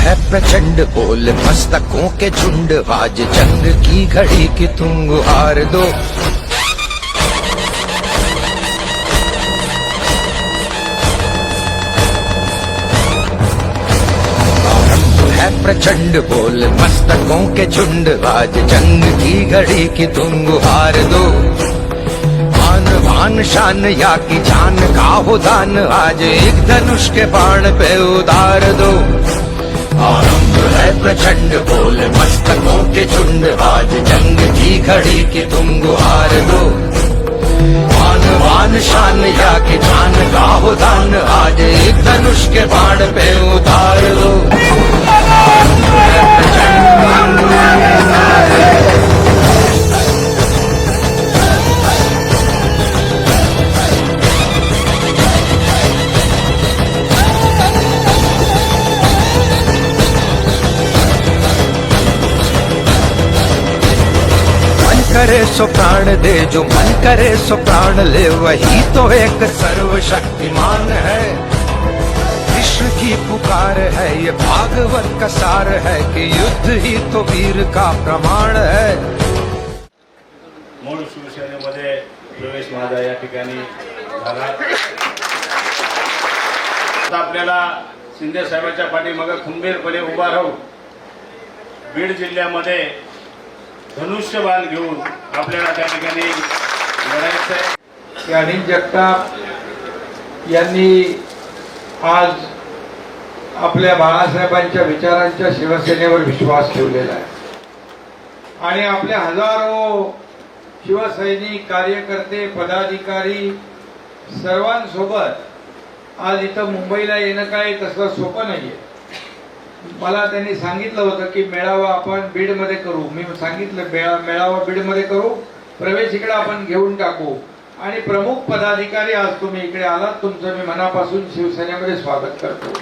है प्रचंड बोल मस्तकों के झुंड। आज जंग की घड़ी की तुम गुहार दो। प्रचंड बोल मस्तकों के झुंड। आज जंग की घड़ी की तुम गुहार दो। आन भान, शान, या की जान का हो दान। आज एक धनुष के बाण पे उतार दो। आरंभ है प्रचंड बोल मस्तकों के झुंड आज जंग की घड़ी की तुम गुहार दो। मान वान शान या के जान का हो दान, आज एक धनुष के बाण पे उतार दो। करे सो प्राण दे, जो मन करे सो प्राण ले, वही तो एक सर्वशक्तिमान है। कृष्ण की पुकार है, ये भागवत का सार है कि युद्ध ही तो वीर का प्रमाण है। आपल्याला शिंदे साहेबांच्या पाठीमागे खंबीरपणे उभा राहू बीड जिल्ह्यामध्ये धनुष्यबाण घेऊन आपल्याला त्या ठिकाणी लढायचं आहे अनिल जगताप यांनी आज आपल्या बाळासाहेबांच्या विचारांच्या शिवसेनेवर विश्वास ठेवलेला आहे. आणि आपल्या हजारो शिवसैनिक कार्यकर्ते पदाधिकारी सर्वांसोबत आज इथं मुंबईला येणं काय तसं सोपं नाहीये. मला त्यांनी सांगितलं होतं की मेळावा आपण बीडमध्ये करू. मी सांगितलं मेळा मेळावा बीडमध्ये करू प्रवेश इकडे आपण घेऊन टाकू. आणि प्रमुख पदाधिकारी आज तुम्ही इकडे आलात तुमचं मी मनापासून शिवसेनेमध्ये स्वागत करतो.